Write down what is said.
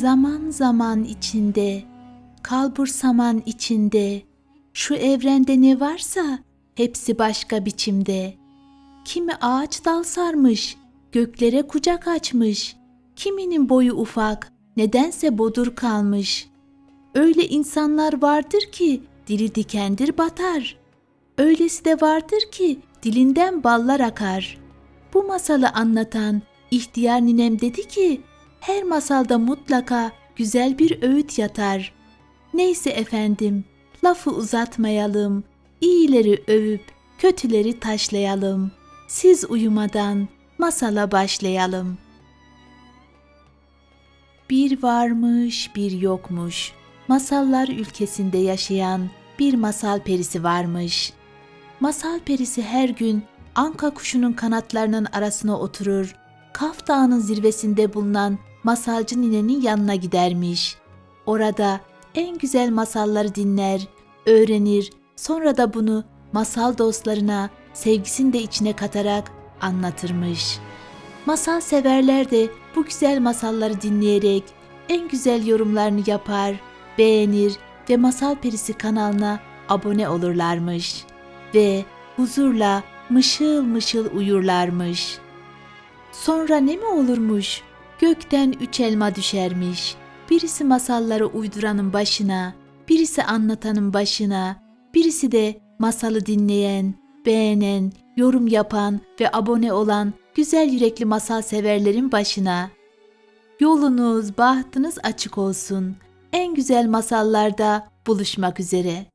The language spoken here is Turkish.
Zaman zaman içinde, kalbur saman içinde, şu evrende ne varsa hepsi başka biçimde. Kimi ağaç dal sarmış, göklere kucak açmış, kiminin boyu ufak, nedense bodur kalmış. Öyle insanlar vardır ki dili dikendir batar. Öylesi de vardır ki dilinden ballar akar. Bu masalı anlatan ihtiyar ninem dedi ki her masalda mutlaka güzel bir öğüt yatar. Neyse efendim, lafı uzatmayalım. İyileri övüp kötüleri taşlayalım. Siz uyumadan masala başlayalım. Bir varmış, bir yokmuş. Masallar ülkesinde yaşayan bir masal perisi varmış. Masal perisi her gün anka kuşunun kanatlarının arasına oturur. Kaf Dağı'nın zirvesinde bulunan masalcı ninenin yanına gidermiş. Orada en güzel masalları dinler, öğrenir, sonra da bunu masal dostlarına sevgisini de içine katarak anlatırmış. Masal severler de bu güzel masalları dinleyerek en güzel yorumlarını yapar, beğenir ve Masal Perisi kanalına abone olurlarmış ve huzurla mışıl mışıl uyurlarmış. Sonra ne mi olurmuş? Gökten üç elma düşermiş. Birisi masalları uyduranın başına, birisi anlatanın başına, birisi de masalı dinleyen, beğenen, yorum yapan ve abone olan güzel yürekli masal severlerin başına. Yolunuz, bahtınız açık olsun. En güzel masallarda buluşmak üzere.